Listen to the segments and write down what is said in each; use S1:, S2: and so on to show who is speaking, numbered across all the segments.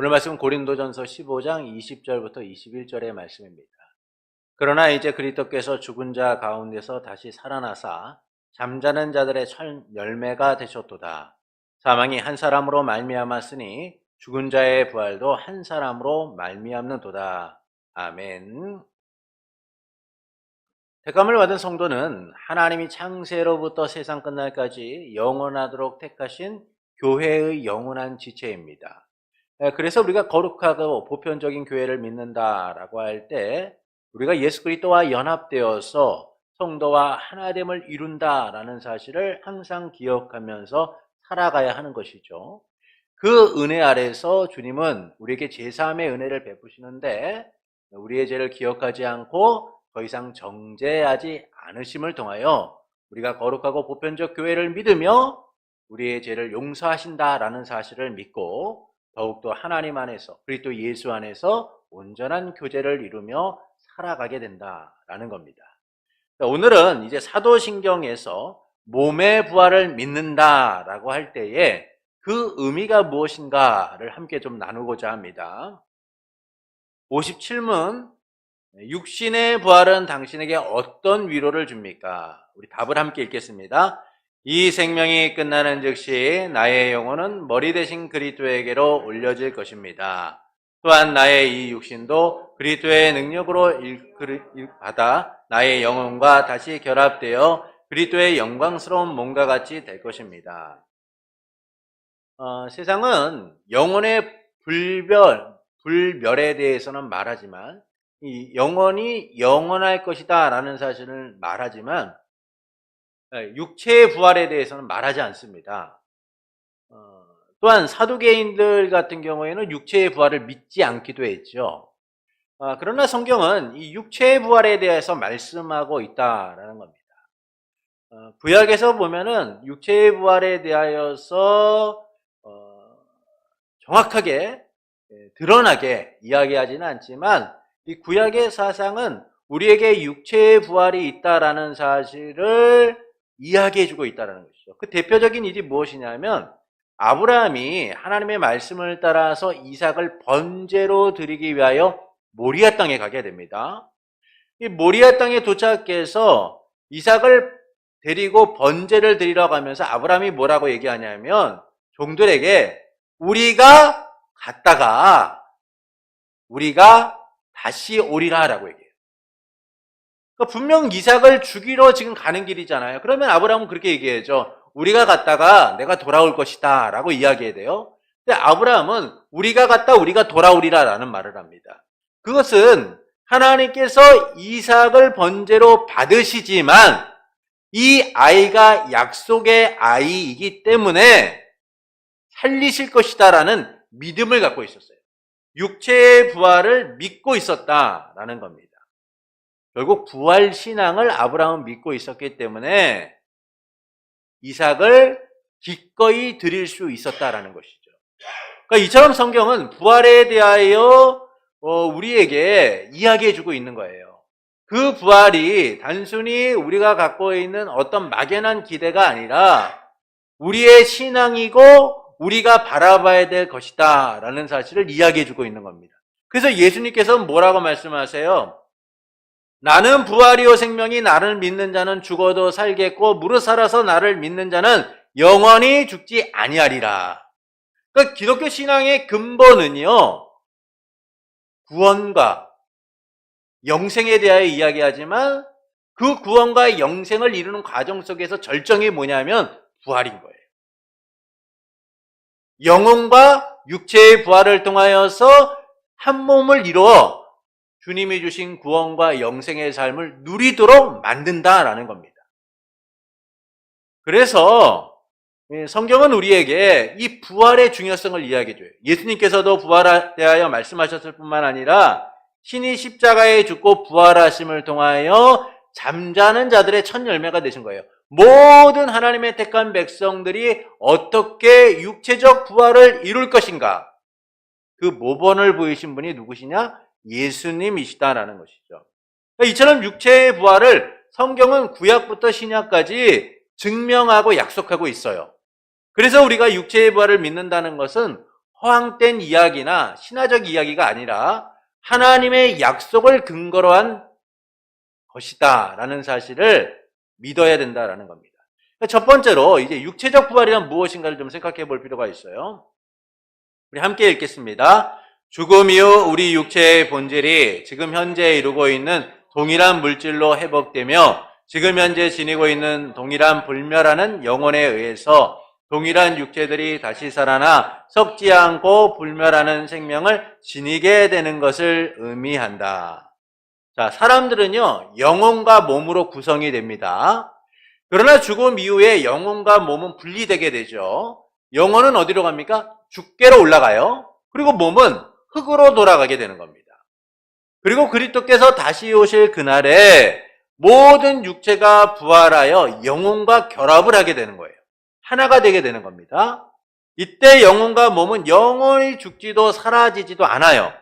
S1: 오늘 말씀은 고린도전서 15장 20절부터 21절의 말씀입니다. 그러나 이제 그리스도께서 죽은 자 가운데서 다시 살아나사 잠자는 자들의 첫 열매가 되셨도다. 사망이 한 사람으로 말미암았으니 죽은 자의 부활도 한 사람으로 말미암는도다. 아멘. 택감을 받은 성도는 하나님이 창세로부터 세상 끝날까지 영원하도록 택하신 교회의 영원한 지체입니다. 예, 그래서 우리가 거룩하고 보편적인 교회를 믿는다라고 할 때 우리가 예수 그리스도와 연합되어서 성도와 하나됨을 이룬다라는 사실을 항상 기억하면서 살아가야 하는 것이죠. 그 은혜 아래서 주님은 우리에게 제3의 은혜를 베푸시는데 우리의 죄를 기억하지 않고 더 이상 정죄하지 않으심을 통하여 우리가 거룩하고 보편적 교회를 믿으며 우리의 죄를 용서하신다라는 사실을 믿고 더욱더 하나님 안에서 그리스도 예수 안에서 온전한 교제를 이루며 살아가게 된다라는 겁니다. 오늘은 이제 사도신경에서 몸의 부활을 믿는다라고 할 때에 그 의미가 무엇인가를 함께 좀 나누고자 합니다. 57문 육신의 부활은 당신에게 어떤 위로를 줍니까? 우리 답을 함께 읽겠습니다. 이 생명이 끝나는 즉시 나의 영혼은 머리 대신 그리스도에게로 올려질 것입니다. 또한 나의 이 육신도 그리스도의 능력으로 받아 나의 영혼과 다시 결합되어 그리스도의 영광스러운 몸과 같이 될 것입니다. 어, 세상은 영혼의 불멸, 불멸에 대해서는 말하지만 이 영혼이 영원할 것이다라는 사실을 말하지만 예, 육체의 부활에 대해서는 말하지 않습니다. 어, 또한 사두개인들 같은 경우에는 육체의 부활을 믿지 않기도 했죠. 아, 그러나 성경은 이 육체의 부활에 대해서 말씀하고 있다라는 겁니다. 어, 구약에서 보면은 육체의 부활에 대하여서 어, 정확하게 예, 드러나게 이야기하지는 않지만 이 구약의 사상은 우리에게 육체의 부활이 있다라는 사실을 이야기해주고 있다는 것이죠. 그 대표적인 일이 무엇이냐면 아브라함이 하나님의 말씀을 따라서 이삭을 번제로 드리기 위하여 모리아 땅에 가게 됩니다. 이 모리아 땅에 도착해서 이삭을 데리고 번제를 드리러 가면서 아브라함이 뭐라고 얘기하냐면 종들에게 우리가 갔다가 우리가 다시 오리라라고 얘기해요. 그러니까 분명 이삭을 죽이러 지금 가는 길이잖아요. 그러면 아브라함은 그렇게 얘기해죠. 우리가 갔다가 내가 돌아올 것이다 라고 이야기해야 돼요. 근데 아브라함은 우리가 갔다 우리가 돌아오리라 라는 말을 합니다. 그것은 하나님께서 이삭을 번제로 받으시지만 이 아이가 약속의 아이이기 때문에 살리실 것이다라는 믿음을 갖고 있었어요. 육체의 부활을 믿고 있었다라는 겁니다. 결국 부활 신앙을 아브라함은 믿고 있었기 때문에 이삭을 기꺼이 드릴 수 있었다라는 것이죠. 그러니까 이처럼 성경은 부활에 대하여 어, 우리에게 이야기해주고 있는 거예요. 그 부활이 단순히 우리가 갖고 있는 어떤 막연한 기대가 아니라 우리의 신앙이고 우리가 바라봐야 될 것이다 라는 사실을 이야기해주고 있는 겁니다. 그래서 예수님께서는 뭐라고 말씀하세요? 나는 부활이요 생명이 나를 믿는 자는 죽어도 살겠고 무릇 살아서 나를 믿는 자는 영원히 죽지 아니하리라. 그러니까 기독교 신앙의 근본은요. 구원과 영생에 대하여 이야기하지만 그 구원과 영생을 이루는 과정 속에서 절정이 뭐냐면 부활인 거예요. 영혼과 육체의 부활을 통하여서 한 몸을 이루어 주님이 주신 구원과 영생의 삶을 누리도록 만든다라는 겁니다. 그래서 성경은 우리에게 이 부활의 중요성을 이야기해줘요. 예수님께서도 부활에 대하여 말씀하셨을 뿐만 아니라 신이 십자가에 죽고 부활하심을 통하여 잠자는 자들의 첫 열매가 되신 거예요. 모든 하나님의 택한 백성들이 어떻게 육체적 부활을 이룰 것인가? 그 모본을 보이신 분이 누구시냐? 예수님이시다라는 것이죠. 그러니까 이처럼 육체의 부활을 성경은 구약부터 신약까지 증명하고 약속하고 있어요. 그래서 우리가 육체의 부활을 믿는다는 것은 허황된 이야기나 신화적 이야기가 아니라 하나님의 약속을 근거로 한 것이다. 라는 사실을 믿어야 된다라는 겁니다. 그러니까 첫 번째로 이제 육체적 부활이란 무엇인가를 좀 생각해 볼 필요가 있어요. 우리 함께 읽겠습니다. 죽음 이후 우리 육체의 본질이 지금 현재 이루고 있는 동일한 물질로 회복되며 지금 현재 지니고 있는 동일한 불멸하는 영혼에 의해서 동일한 육체들이 다시 살아나 썩지 않고 불멸하는 생명을 지니게 되는 것을 의미한다. 자, 사람들은요, 영혼과 몸으로 구성이 됩니다. 그러나 죽음 이후에 영혼과 몸은 분리되게 되죠. 영혼은 어디로 갑니까? 죽게로 올라가요. 그리고 몸은 흙으로 돌아가게 되는 겁니다. 그리고 그리스도께서 다시 오실 그날에 모든 육체가 부활하여 영혼과 결합을 하게 되는 거예요. 하나가 되게 되는 겁니다. 이때 영혼과 몸은 영원히 죽지도 사라지지도 않아요.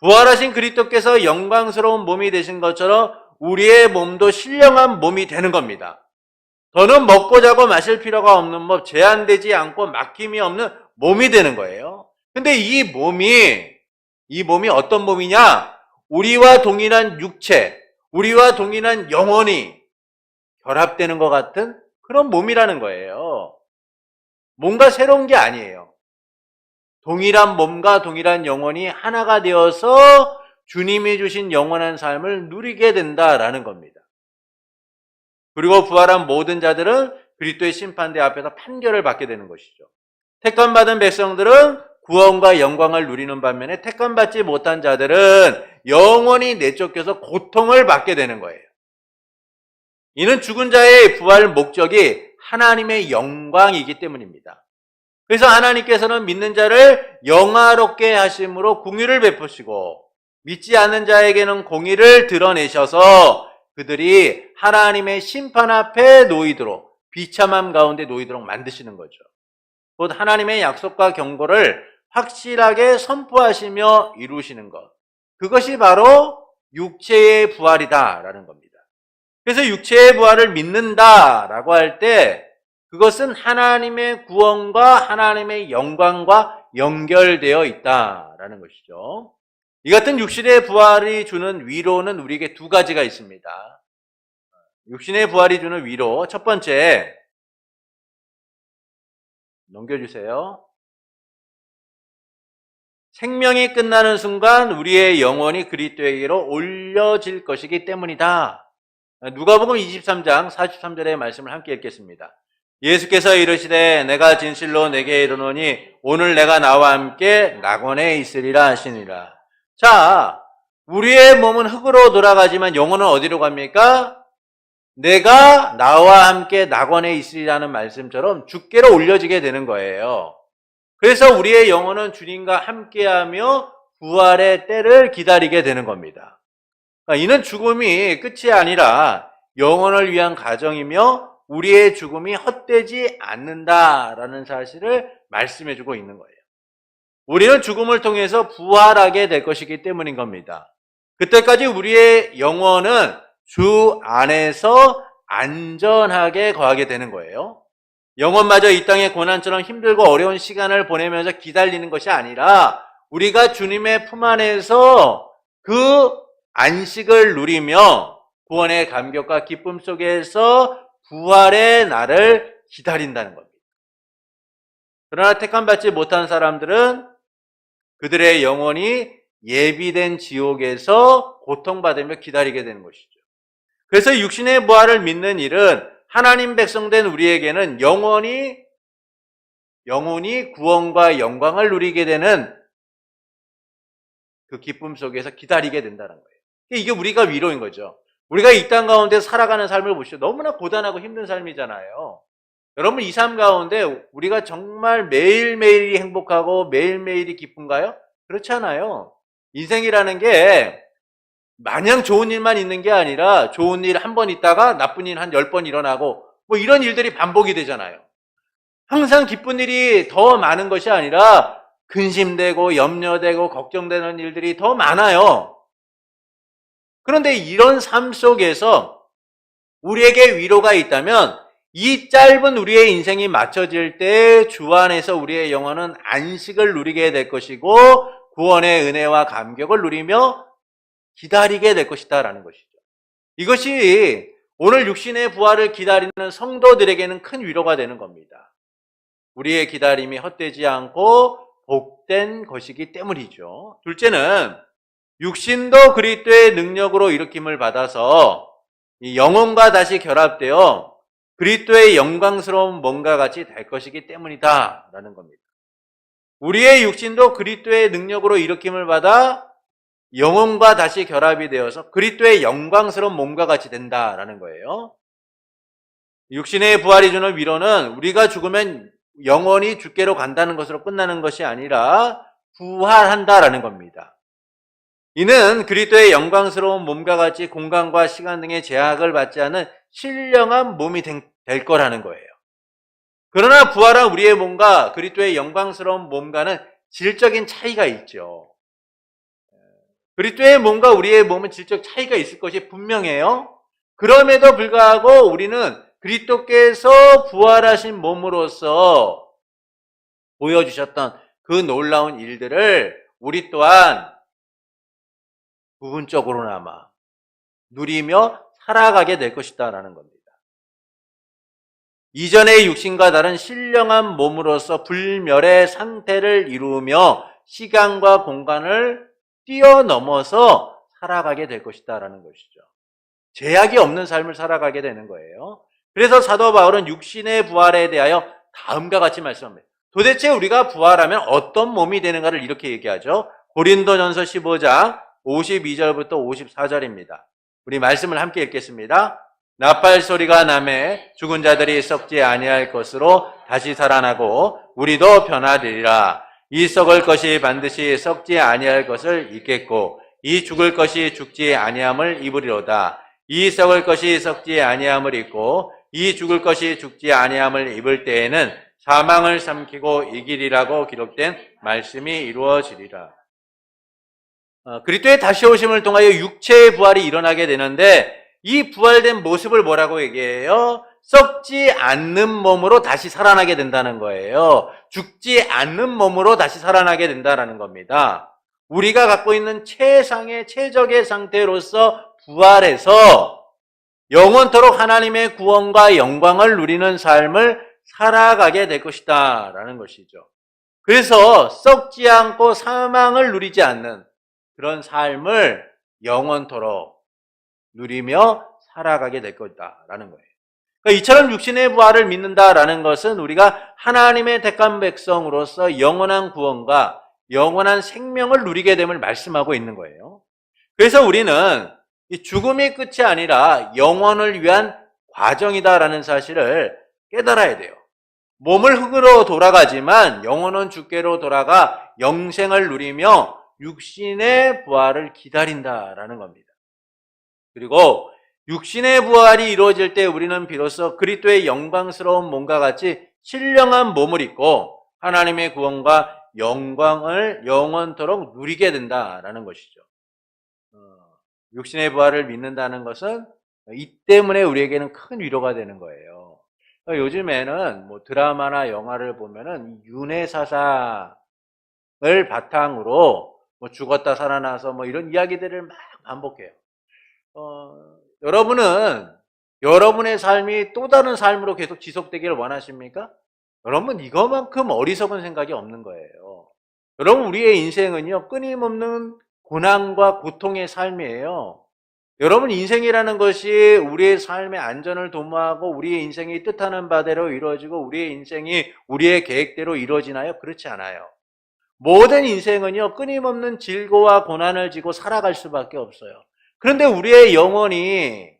S1: 부활하신 그리스도께서 영광스러운 몸이 되신 것처럼 우리의 몸도 신령한 몸이 되는 겁니다. 더는 먹고 자고 마실 필요가 없는 법, 제한되지 않고 막힘이 없는 몸이 되는 거예요. 근데 이 몸이, 이 몸이 어떤 몸이냐? 우리와 동일한 육체, 우리와 동일한 영혼이 결합되는 것 같은 그런 몸이라는 거예요. 뭔가 새로운 게 아니에요. 동일한 몸과 동일한 영혼이 하나가 되어서 주님이 주신 영원한 삶을 누리게 된다라는 겁니다. 그리고 부활한 모든 자들은 그리스도의 심판대 앞에서 판결을 받게 되는 것이죠. 택감 받은 백성들은 구원과 영광을 누리는 반면에 택감 받지 못한 자들은 영원히 내쫓겨서 고통을 받게 되는 거예요. 이는 죽은 자의 부활 목적이 하나님의 영광이기 때문입니다. 그래서 하나님께서는 믿는 자를 영화롭게 하심으로 공의를 베푸시고 믿지 않는 자에게는 공의를 드러내셔서 그들이 하나님의 심판 앞에 놓이도록 비참함 가운데 놓이도록 만드시는 거죠. 곧 하나님의 약속과 경고를 확실하게 선포하시며 이루시는 것. 그것이 바로 육체의 부활이다라는 겁니다. 그래서 육체의 부활을 믿는다라고 할 때 그것은 하나님의 구원과 하나님의 영광과 연결되어 있다라는 것이죠. 이 같은 육신의 부활이 주는 위로는 우리에게 두 가지가 있습니다. 육신의 부활이 주는 위로. 첫 번째, 넘겨주세요. 생명이 끝나는 순간 우리의 영혼이 그리스도에게로 올려질 것이기 때문이다. 누가복음 23장 43절의 말씀을 함께 읽겠습니다. 예수께서 이르시되 내가 진실로 내게 이르노니 오늘 내가 나와 함께 낙원에 있으리라 하시니라. 자, 우리의 몸은 흙으로 돌아가지만 영혼은 어디로 갑니까? 내가 나와 함께 낙원에 있으리라는 말씀처럼 죽게로 올려지게 되는 거예요. 그래서 우리의 영혼은 주님과 함께하며 부활의 때를 기다리게 되는 겁니다. 그러니까 이는 죽음이 끝이 아니라 영혼을 위한 가정이며 우리의 죽음이 헛되지 않는다라는 사실을 말씀해 주고 있는 거예요. 우리는 죽음을 통해서 부활하게 될 것이기 때문인 겁니다. 그때까지 우리의 영혼은 주 안에서 안전하게 거하게 되는 거예요. 영혼마저 이 땅의 고난처럼 힘들고 어려운 시간을 보내면서 기다리는 것이 아니라 우리가 주님의 품 안에서 그 안식을 누리며 구원의 감격과 기쁨 속에서 부활의 날을 기다린다는 겁니다. 그러나 택함받지 못한 사람들은 그들의 영혼이 예비된 지옥에서 고통받으며 기다리게 되는 것이죠. 그래서 육신의 부활을 믿는 일은 하나님 백성된 우리에게는 영원히 영혼이 구원과 영광을 누리게 되는 그 기쁨 속에서 기다리게 된다는 거예요. 이게 우리가 위로인 거죠. 우리가 이 땅 가운데 살아가는 삶을 보시죠. 너무나 고단하고 힘든 삶이잖아요. 여러분 이 삶 가운데 우리가 정말 매일매일이 행복하고 매일매일이 기쁜가요? 그렇지 않아요. 인생이라는 게 마냥 좋은 일만 있는 게 아니라 좋은 일 한 번 있다가 나쁜 일 한 열 번 일어나고 뭐 이런 일들이 반복이 되잖아요. 항상 기쁜 일이 더 많은 것이 아니라 근심되고 염려되고 걱정되는 일들이 더 많아요. 그런데 이런 삶 속에서 우리에게 위로가 있다면 이 짧은 우리의 인생이 맞춰질 때 주 안에서 우리의 영혼은 안식을 누리게 될 것이고 구원의 은혜와 감격을 누리며 기다리게 될 것이다라는 것이죠. 이것이 오늘 육신의 부활을 기다리는 성도들에게는 큰 위로가 되는 겁니다. 우리의 기다림이 헛되지 않고 복된 것이기 때문이죠. 둘째는 육신도 그리스도의 능력으로 일으킴을 받아서 이 영혼과 다시 결합되어 그리스도의 영광스러운 뭔가 같이 될 것이기 때문이다라는 겁니다. 우리의 육신도 그리스도의 능력으로 일으킴을 받아 영혼과 다시 결합이 되어서 그리스도의 영광스러운 몸과 같이 된다라는 거예요. 육신의 부활이 주는 위로는 우리가 죽으면 영원히 주께로 간다는 것으로 끝나는 것이 아니라 부활한다라는 겁니다. 이는 그리스도의 영광스러운 몸과 같이 공간과 시간 등의 제약을 받지 않은 신령한 몸이 될 거라는 거예요. 그러나 부활한 우리의 몸과 그리스도의 영광스러운 몸과는 질적인 차이가 있죠. 그리스도의 몸과 우리의 몸은 질적 차이가 있을 것이 분명해요. 그럼에도 불구하고 우리는 그리스도께서 부활하신 몸으로서 보여주셨던 그 놀라운 일들을 우리 또한 부분적으로나마 누리며 살아가게 될 것이다라는 겁니다. 이전의 육신과 다른 신령한 몸으로서 불멸의 상태를 이루며 시간과 공간을 뛰어넘어서 살아가게 될 것이다라는 것이죠. 제약이 없는 삶을 살아가게 되는 거예요. 그래서 사도 바울은 육신의 부활에 대하여 다음과 같이 말씀합니다. 도대체 우리가 부활하면 어떤 몸이 되는가를 이렇게 얘기하죠. 고린도전서 15장 52절부터 54절입니다. 우리 말씀을 함께 읽겠습니다. 나팔 소리가 남에 죽은 자들이 썩지 아니할 것으로 다시 살아나고 우리도 변화되리라. 이 썩을 것이 반드시 썩지 아니할 것을 입겠고 이 죽을 것이 죽지 아니함을 입으리로다. 이 썩을 것이 썩지 아니함을 입고 이 죽을 것이 죽지 아니함을 입을 때에는 사망을 삼키고 이길이라고 기록된 말씀이 이루어지리라. 어, 그리스도의 다시 오심을 통하여 육체의 부활이 일어나게 되는데 이 부활된 모습을 뭐라고 얘기해요? 썩지 않는 몸으로 다시 살아나게 된다는 거예요. 죽지 않는 몸으로 다시 살아나게 된다는 겁니다. 우리가 갖고 있는 최상의 최적의 상태로서 부활해서 영원토록 하나님의 구원과 영광을 누리는 삶을 살아가게 될 것이다. 라는 것이죠. 그래서 썩지 않고 사망을 누리지 않는 그런 삶을 영원토록 누리며 살아가게 될 것이다 라는 거예요. 그러니까 이처럼 육신의 부활을 믿는다라는 것은 우리가 하나님의 택한 백성으로서 영원한 구원과 영원한 생명을 누리게 됨을 말씀하고 있는 거예요. 그래서 우리는 이 죽음이 끝이 아니라 영원을 위한 과정이다라는 사실을 깨달아야 돼요. 몸을 흙으로 돌아가지만 영혼은 주께로 돌아가 영생을 누리며 육신의 부활을 기다린다라는 겁니다. 그리고 육신의 부활이 이루어질 때 우리는 비로소 그리스도의 영광스러운 몸과 같이 신령한 몸을 입고 하나님의 구원과 영광을 영원토록 누리게 된다라는 것이죠. 어, 육신의 부활을 믿는다는 것은 이 때문에 우리에게는 큰 위로가 되는 거예요. 그러니까 요즘에는 뭐 드라마나 영화를 보면은 윤회 사상을 바탕으로 뭐 죽었다 살아나서 뭐 이런 이야기들을 막 반복해요. 어, 여러분은 여러분의 삶이 또 다른 삶으로 계속 지속되기를 원하십니까? 여러분 이거만큼 어리석은 생각이 없는 거예요. 여러분 우리의 인생은요 끊임없는 고난과 고통의 삶이에요. 여러분 인생이라는 것이 우리의 삶의 안전을 도모하고 우리의 인생이 뜻하는 바대로 이루어지고 우리의 인생이 우리의 계획대로 이루어지나요? 그렇지 않아요. 모든 인생은요 끊임없는 질고와 고난을 지고 살아갈 수밖에 없어요. 그런데 우리의 영혼이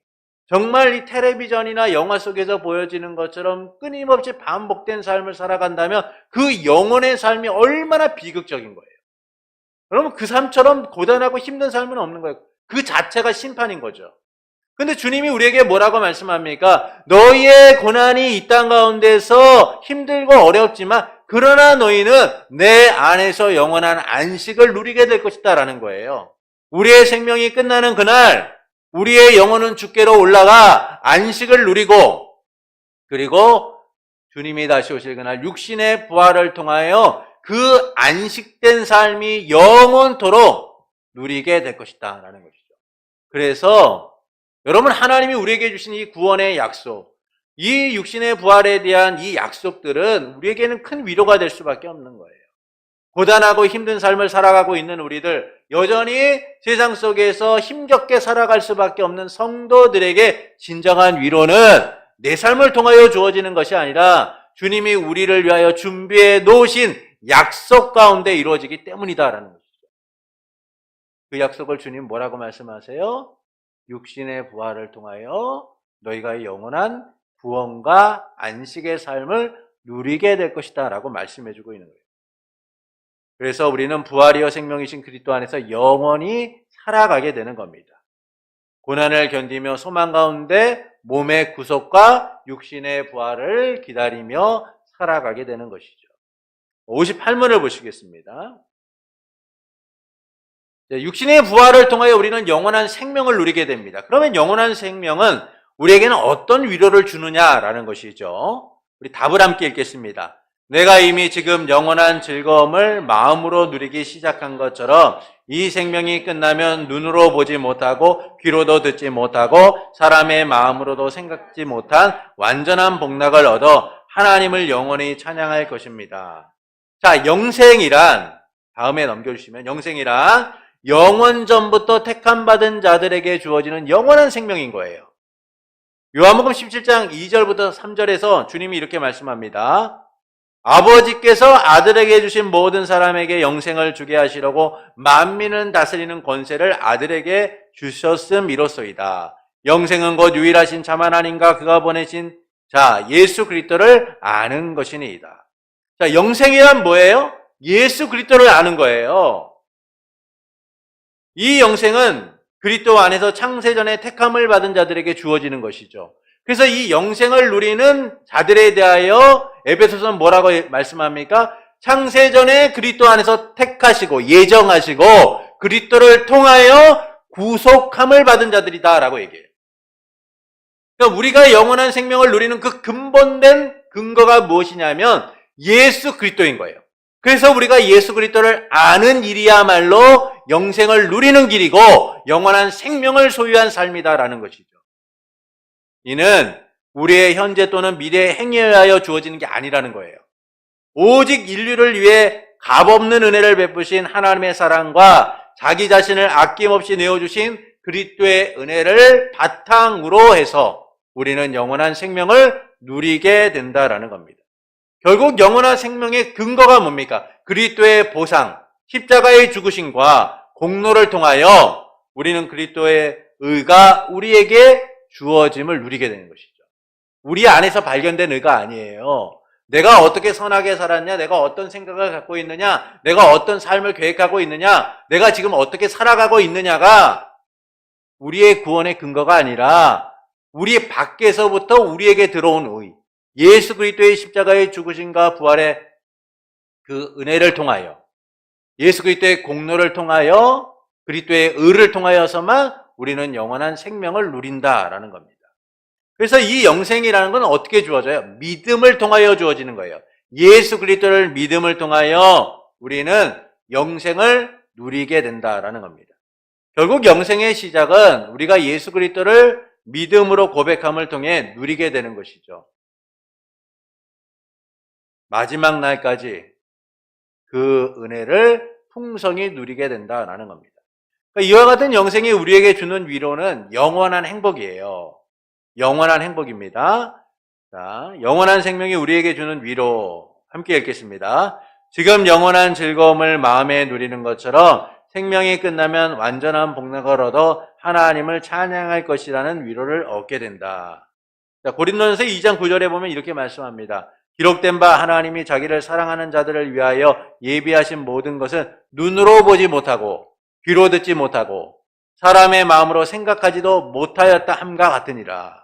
S1: 정말 이 텔레비전이나 영화 속에서 보여지는 것처럼 끊임없이 반복된 삶을 살아간다면 그 영혼의 삶이 얼마나 비극적인 거예요. 여러분 그 삶처럼 고단하고 힘든 삶은 없는 거예요. 그 자체가 심판인 거죠. 근데 주님이 우리에게 뭐라고 말씀합니까? 너희의 고난이 이 땅 가운데서 힘들고 어렵지만 그러나 너희는 내 안에서 영원한 안식을 누리게 될 것이다라는 거예요. 우리의 생명이 끝나는 그날 우리의 영혼은 주께로 올라가 안식을 누리고 그리고 주님이 다시 오실 그날 육신의 부활을 통하여 그 안식된 삶이 영원토록 누리게 될 것이다. 라는 것이죠. 그래서 여러분 하나님이 우리에게 주신 이 구원의 약속, 이 육신의 부활에 대한 이 약속들은 우리에게는 큰 위로가 될 수밖에 없는 거예요. 고단하고 힘든 삶을 살아가고 있는 우리들, 여전히 세상 속에서 힘겹게 살아갈 수밖에 없는 성도들에게 진정한 위로는 내 삶을 통하여 주어지는 것이 아니라 주님이 우리를 위하여 준비해 놓으신 약속 가운데 이루어지기 때문이다라는 것이죠. 그 약속을 주님 뭐라고 말씀하세요? 육신의 부활을 통하여 너희가 영원한 구원과 안식의 삶을 누리게 될 것이다 라고 말씀해 주고 있는 거예요. 그래서 우리는 부활이여 생명이신 그리스도 안에서 영원히 살아가게 되는 겁니다. 고난을 견디며 소망 가운데 몸의 구속과 육신의 부활을 기다리며 살아가게 되는 것이죠. 58문을 보시겠습니다. 육신의 부활을 통하여 우리는 영원한 생명을 누리게 됩니다. 그러면 영원한 생명은 우리에게는 어떤 위로를 주느냐라는 것이죠. 우리 답을 함께 읽겠습니다. 내가 이미 지금 영원한 즐거움을 마음으로 누리기 시작한 것처럼 이 생명이 끝나면 눈으로 보지 못하고 귀로도 듣지 못하고 사람의 마음으로도 생각지 못한 완전한 복락을 얻어 하나님을 영원히 찬양할 것입니다. 자, 영생이란 다음에 넘겨주시면 영생이란 영원 전부터 택함 받은 자들에게 주어지는 영원한 생명인 거예요. 요한복음 17장 2절부터 3절에서 주님이 이렇게 말씀합니다. 아버지께서 아들에게 주신 모든 사람에게 영생을 주게 하시려고 만민을 다스리는 권세를 아들에게 주셨음이로소이다. 영생은 곧 유일하신 참 하나님과 그가 보내신 자 예수 그리스도를 아는 것이니이다. 자 영생이란 뭐예요? 예수 그리스도를 아는 거예요. 이 영생은 그리스도 안에서 창세전에 택함을 받은 자들에게 주어지는 것이죠. 그래서 이 영생을 누리는 자들에 대하여 에베소서는 뭐라고 말씀합니까? 창세전에 그리스도 안에서 택하시고 예정하시고 그리스도를 통하여 구속함을 받은 자들이다라고 얘기해요. 그러니까 우리가 영원한 생명을 누리는 그 근본된 근거가 무엇이냐면 예수 그리스도인 거예요. 그래서 우리가 예수 그리스도를 아는 일이야말로 영생을 누리는 길이고 영원한 생명을 소유한 삶이다라는 것이죠. 이는 우리의 현재 또는 미래의 행위에 의하여 주어지는 게 아니라는 거예요. 오직 인류를 위해 값없는 은혜를 베푸신 하나님의 사랑과 자기 자신을 아낌없이 내어주신 그리스도의 은혜를 바탕으로 해서 우리는 영원한 생명을 누리게 된다라는 겁니다. 결국 영원한 생명의 근거가 뭡니까? 그리스도의 보상, 십자가의 죽으심과 공로를 통하여 우리는 그리스도의 의가 우리에게 주어짐을 누리게 되는 것이죠. 우리 안에서 발견된 의가 아니에요. 내가 어떻게 선하게 살았냐, 내가 어떤 생각을 갖고 있느냐, 내가 어떤 삶을 계획하고 있느냐, 내가 지금 어떻게 살아가고 있느냐가 우리의 구원의 근거가 아니라 우리 밖에서부터 우리에게 들어온 의, 예수 그리스도의 십자가의 죽으심과 부활의 그 은혜를 통하여 예수 그리스도의 공로를 통하여 그리스도의 의를 통하여서만 우리는 영원한 생명을 누린다라는 겁니다. 그래서 이 영생이라는 건 어떻게 주어져요? 믿음을 통하여 주어지는 거예요. 예수 그리스도를 믿음을 통하여 우리는 영생을 누리게 된다라는 겁니다. 결국 영생의 시작은 우리가 예수 그리스도를 믿음으로 고백함을 통해 누리게 되는 것이죠. 마지막 날까지 그 은혜를 풍성히 누리게 된다라는 겁니다. 그러니까 이와 같은 영생이 우리에게 주는 위로는 영원한 행복이에요. 영원한 행복입니다. 자, 영원한 생명이 우리에게 주는 위로 함께 읽겠습니다. 지금 영원한 즐거움을 마음에 누리는 것처럼 생명이 끝나면 완전한 복락을 얻어 하나님을 찬양할 것이라는 위로를 얻게 된다. 자, 고린도전서 2장 9절에 보면 이렇게 말씀합니다. 기록된 바 하나님이 자기를 사랑하는 자들을 위하여 예비하신 모든 것은 눈으로 보지 못하고 귀로 듣지 못하고 사람의 마음으로 생각하지도 못하였다 함과 같으니라.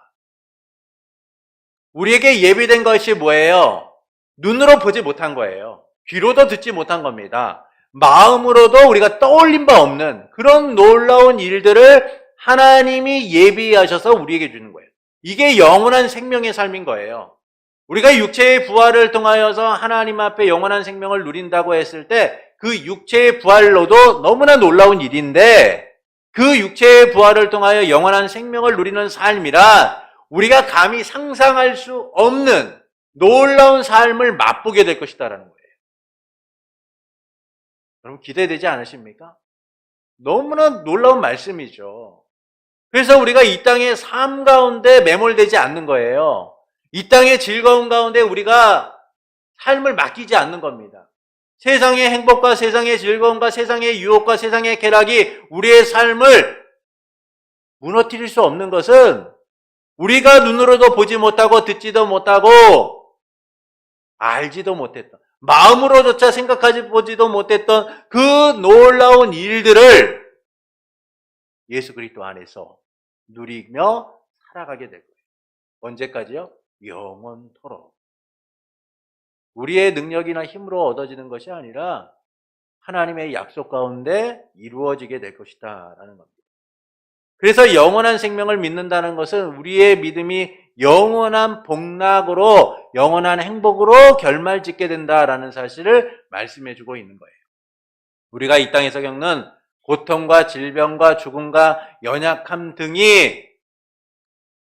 S1: 우리에게 예비된 것이 뭐예요? 눈으로 보지 못한 거예요. 귀로도 듣지 못한 겁니다. 마음으로도 우리가 떠올린 바 없는 그런 놀라운 일들을 하나님이 예비하셔서 우리에게 주는 거예요. 이게 영원한 생명의 삶인 거예요. 우리가 육체의 부활을 통하여서 하나님 앞에 영원한 생명을 누린다고 했을 때 그 육체의 부활로도 너무나 놀라운 일인데 그 육체의 부활을 통하여 영원한 생명을 누리는 삶이란 우리가 감히 상상할 수 없는 놀라운 삶을 맛보게 될 것이다라는 거예요. 여러분 기대되지 않으십니까? 너무나 놀라운 말씀이죠. 그래서 우리가 이 땅의 삶 가운데 매몰되지 않는 거예요. 이 땅의 즐거움 가운데 우리가 삶을 맡기지 않는 겁니다. 세상의 행복과 세상의 즐거움과 세상의 유혹과 세상의 쾌락이 우리의 삶을 무너뜨릴 수 없는 것은 우리가 눈으로도 보지 못하고 듣지도 못하고 알지도 못했던 마음으로조차 생각하지 보지도 못했던 그 놀라운 일들을 예수 그리스도 안에서 누리며 살아가게 될 거예요. 언제까지요? 영원토록. 우리의 능력이나 힘으로 얻어지는 것이 아니라 하나님의 약속 가운데 이루어지게 될 것이다. 라는 겁니다. 그래서 영원한 생명을 믿는다는 것은 우리의 믿음이 영원한 복락으로, 영원한 행복으로 결말 짓게 된다라는 사실을 말씀해 주고 있는 거예요. 우리가 이 땅에서 겪는 고통과 질병과 죽음과 연약함 등이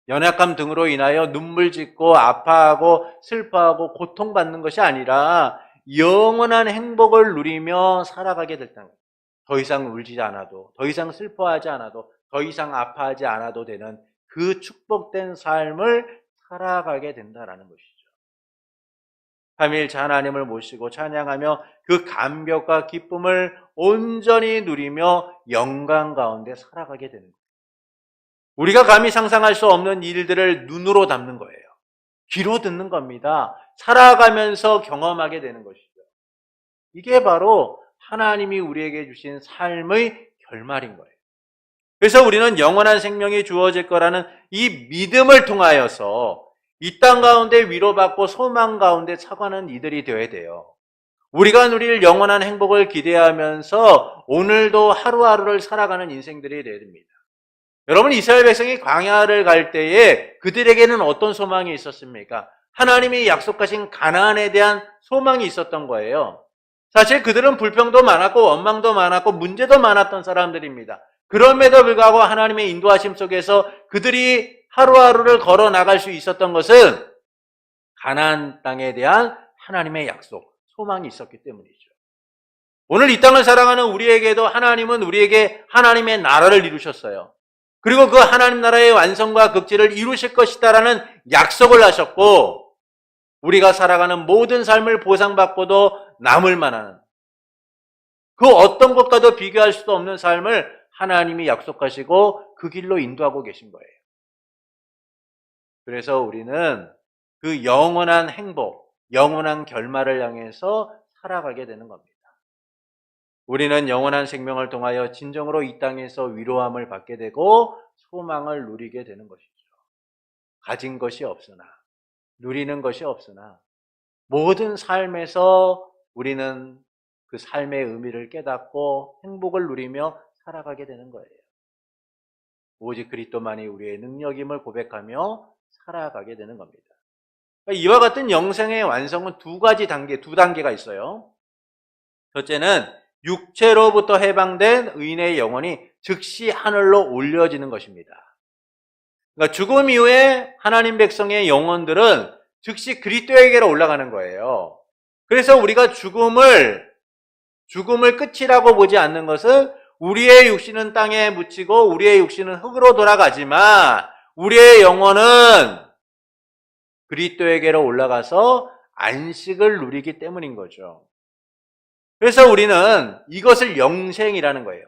S1: 연약함 등으로 인하여 눈물 짓고 아파하고 슬퍼하고 고통받는 것이 아니라 영원한 행복을 누리며 살아가게 됐다는 거예요. 더 이상 울지 않아도, 더 이상 슬퍼하지 않아도, 더 이상 아파하지 않아도 되는 그 축복된 삶을 살아가게 된다라는 것이죠. 삼일자 하나님을 모시고 찬양하며 그 감격과 기쁨을 온전히 누리며 영광 가운데 살아가게 되는 거예요. 우리가 감히 상상할 수 없는 일들을 눈으로 담는 거예요. 귀로 듣는 겁니다. 살아가면서 경험하게 되는 것이죠. 이게 바로 하나님이 우리에게 주신 삶의 결말인 거예요. 그래서 우리는 영원한 생명이 주어질 거라는 이 믿음을 통하여서 이 땅 가운데 위로받고 소망 가운데 차가는 이들이 되어야 돼요. 우리가 누릴 영원한 행복을 기대하면서 오늘도 하루하루를 살아가는 인생들이 되어야 됩니다. 여러분 이스라엘 백성이 광야를 갈 때에 그들에게는 어떤 소망이 있었습니까? 하나님이 약속하신 가나안에 대한 소망이 있었던 거예요. 사실 그들은 불평도 많았고 원망도 많았고 문제도 많았던 사람들입니다. 그럼에도 불구하고 하나님의 인도하심 속에서 그들이 하루하루를 걸어 나갈 수 있었던 것은 가나안 땅에 대한 하나님의 약속, 소망이 있었기 때문이죠. 오늘 이 땅을 사랑하는 우리에게도 하나님은 우리에게 하나님의 나라를 이루셨어요. 그리고 그 하나님 나라의 완성과 극지를 이루실 것이다라는 약속을 하셨고 우리가 살아가는 모든 삶을 보상받고도 남을 만한 그 어떤 것과도 비교할 수도 없는 삶을 하나님이 약속하시고 그 길로 인도하고 계신 거예요. 그래서 우리는 그 영원한 행복, 영원한 결말을 향해서 살아가게 되는 겁니다. 우리는 영원한 생명을 통하여 진정으로 이 땅에서 위로함을 받게 되고 소망을 누리게 되는 것이죠. 가진 것이 없으나, 누리는 것이 없으나, 모든 삶에서 우리는 그 삶의 의미를 깨닫고 행복을 누리며 살아가게 되는 거예요. 오직 그리스도만이 우리의 능력임을 고백하며 살아가게 되는 겁니다. 그러니까 이와 같은 영생의 완성은 두 가지 단계, 두 단계가 있어요. 첫째는 육체로부터 해방된 의인의 영혼이 즉시 하늘로 올려지는 것입니다. 그러니까 죽음 이후에 하나님 백성의 영혼들은 즉시 그리스도에게로 올라가는 거예요. 그래서 우리가 죽음을 죽음을 끝이라고 보지 않는 것은 우리의 육신은 땅에 묻히고 우리의 육신은 흙으로 돌아가지만 우리의 영혼은 그리스도에게로 올라가서 안식을 누리기 때문인 거죠. 그래서 우리는 이것을 영생이라는 거예요.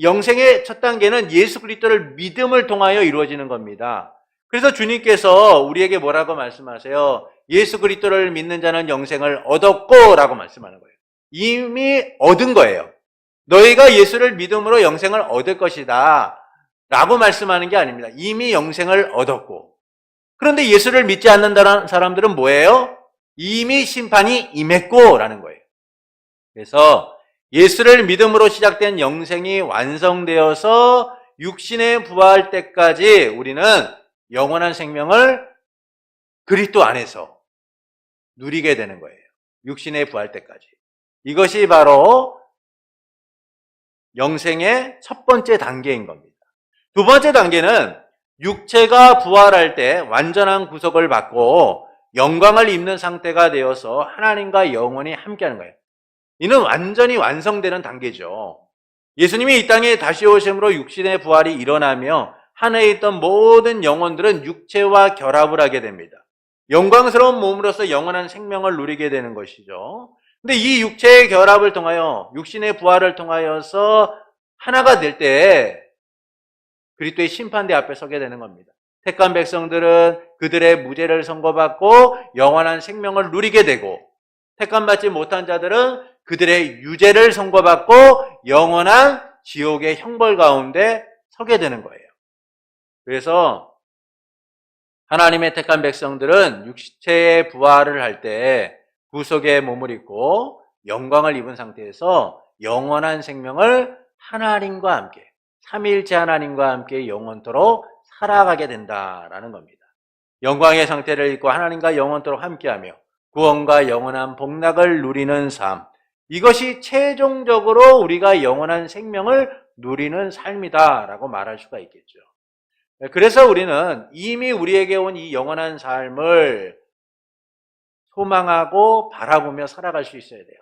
S1: 영생의 첫 단계는 예수 그리스도를 믿음을 통하여 이루어지는 겁니다. 그래서 주님께서 우리에게 뭐라고 말씀하세요? 예수 그리스도를 믿는 자는 영생을 얻었고라고 말씀하는 거예요. 이미 얻은 거예요. 너희가 예수를 믿음으로 영생을 얻을 것이다. 라고 말씀하는 게 아닙니다. 이미 영생을 얻었고. 그런데 예수를 믿지 않는다는 사람들은 뭐예요? 이미 심판이 임했고 라는 거예요. 그래서 예수를 믿음으로 시작된 영생이 완성되어서 육신에 부활할 때까지 우리는 영원한 생명을 그리스도 안에서 누리게 되는 거예요. 육신의 부활 때까지. 이것이 바로 영생의 첫 번째 단계인 겁니다. 두 번째 단계는 육체가 부활할 때 완전한 구속을 받고 영광을 입는 상태가 되어서 하나님과 영원히 함께하는 거예요. 이는 완전히 완성되는 단계죠. 예수님이 이 땅에 다시 오심으로 육신의 부활이 일어나며 하늘에 있던 모든 영혼들은 육체와 결합을 하게 됩니다. 영광스러운 몸으로서 영원한 생명을 누리게 되는 것이죠. 근데 이 육체의 결합을 통하여 육신의 부활을 통하여서 하나가 될 때 그리스도의 심판대 앞에 서게 되는 겁니다. 택한 백성들은 그들의 무죄를 선고받고 영원한 생명을 누리게 되고 택한 받지 못한 자들은 그들의 유죄를 선고받고 영원한 지옥의 형벌 가운데 서게 되는 거예요. 그래서 하나님의 택한 백성들은 육체의 부활을 할때 구속의 몸을 입고 영광을 입은 상태에서 영원한 생명을 하나님과 함께 삼일째 하나님과 함께 영원토록 살아가게 된다라는 겁니다. 영광의 상태를 입고 하나님과 영원토록 함께하며 구원과 영원한 복락을 누리는 삶. 이것이 최종적으로 우리가 영원한 생명을 누리는 삶이다라고 말할 수가 있겠죠. 그래서 우리는 이미 우리에게 온 이 영원한 삶을 소망하고 바라보며 살아갈 수 있어야 돼요.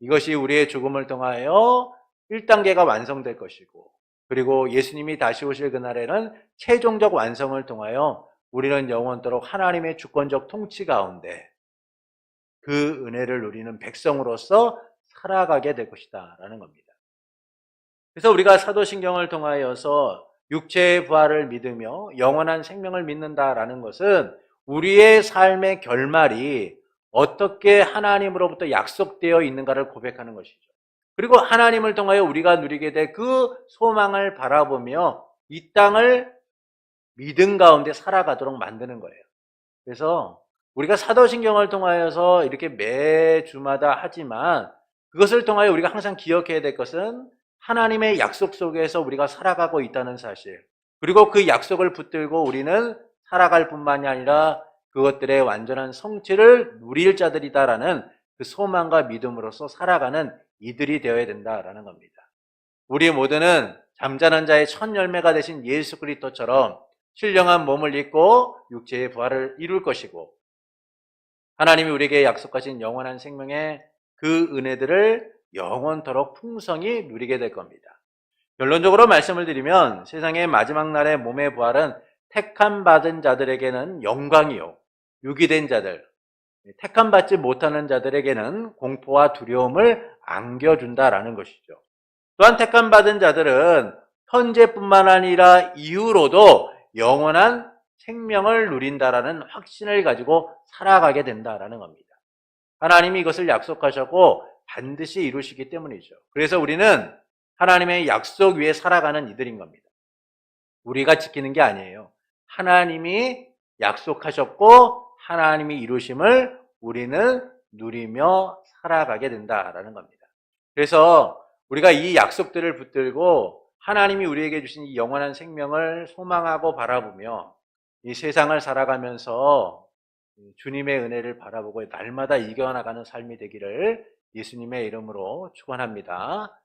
S1: 이것이 우리의 죽음을 통하여 1단계가 완성될 것이고, 그리고 예수님이 다시 오실 그날에는 최종적 완성을 통하여 우리는 영원토록 하나님의 주권적 통치 가운데 그 은혜를 누리는 백성으로서 살아가게 될 것이다. 라는 겁니다. 그래서 우리가 사도신경을 통하여서 육체의 부활을 믿으며 영원한 생명을 믿는다라는 것은 우리의 삶의 결말이 어떻게 하나님으로부터 약속되어 있는가를 고백하는 것이죠. 그리고 하나님을 통하여 우리가 누리게 될 그 소망을 바라보며 이 땅을 믿음 가운데 살아가도록 만드는 거예요. 그래서 우리가 사도신경을 통하여서 이렇게 매 주마다 하지만 그것을 통하여 우리가 항상 기억해야 될 것은 하나님의 약속 속에서 우리가 살아가고 있다는 사실. 그리고 그 약속을 붙들고 우리는 살아갈 뿐만이 아니라 그것들의 완전한 성취를 누릴 자들이다라는 그 소망과 믿음으로서 살아가는 이들이 되어야 된다라는 겁니다. 우리 모두는 잠자는 자의 첫 열매가 되신 예수 그리스도처럼 신령한 몸을 입고 육체의 부활을 이룰 것이고 하나님이 우리에게 약속하신 영원한 생명의 그 은혜들을 영원토록 풍성히 누리게 될 겁니다. 결론적으로 말씀을 드리면 세상의 마지막 날의 몸의 부활은 택함 받은 자들에게는 영광이요. 유기된 자들, 택함 받지 못하는 자들에게는 공포와 두려움을 안겨준다라는 것이죠. 또한 택함 받은 자들은 현재뿐만 아니라 이후로도 영원한 생명을 누린다라는 확신을 가지고 살아가게 된다라는 겁니다. 하나님이 이것을 약속하셨고 반드시 이루시기 때문이죠. 그래서 우리는 하나님의 약속 위에 살아가는 이들인 겁니다. 우리가 지키는 게 아니에요. 하나님이 약속하셨고 하나님이 이루심을 우리는 누리며 살아가게 된다라는 겁니다. 그래서 우리가 이 약속들을 붙들고 하나님이 우리에게 주신 이 영원한 생명을 소망하고 바라보며 이 세상을 살아가면서 주님의 은혜를 바라보고 날마다 이겨나가는 삶이 되기를 예수님의 이름으로 축원합니다.